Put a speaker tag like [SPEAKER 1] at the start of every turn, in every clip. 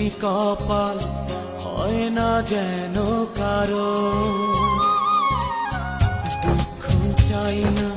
[SPEAKER 1] এমনি কপাল হয় না যেন কারও। দুঃখ চাই না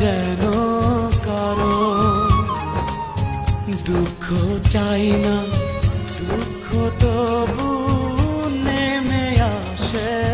[SPEAKER 1] যেন কারও দুঃখ চাই না দুঃখ তবু নেমে আসে।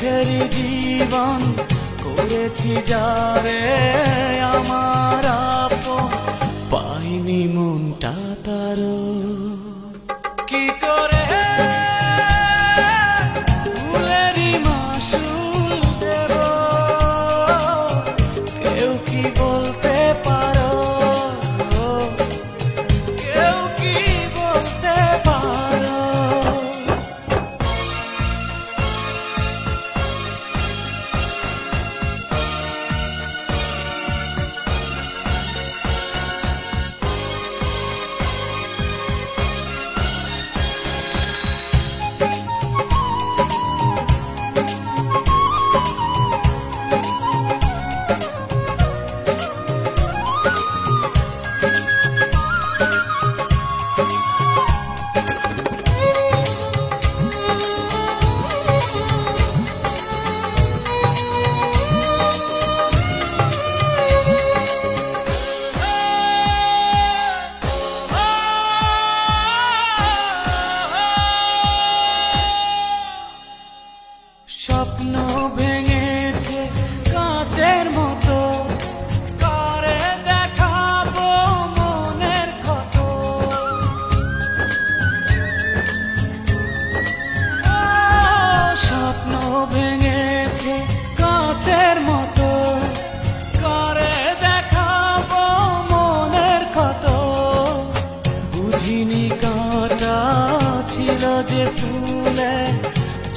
[SPEAKER 1] সুখের জীবন করেছি যারে আমার পাইনি মনটা তার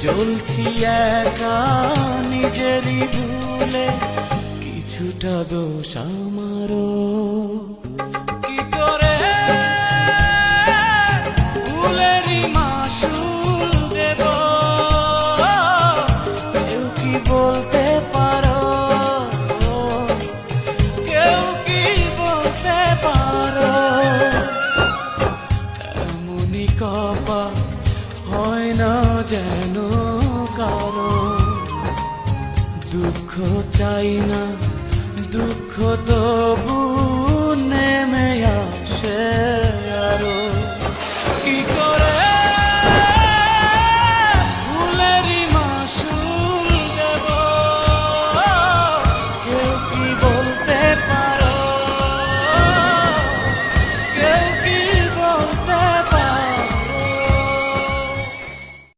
[SPEAKER 1] চলছি একা নিজেরই ভুলে কিছুটা দোষ আমারও। যেন কারও দুঃখ চাই না দুঃখ তবু নেমে আসে।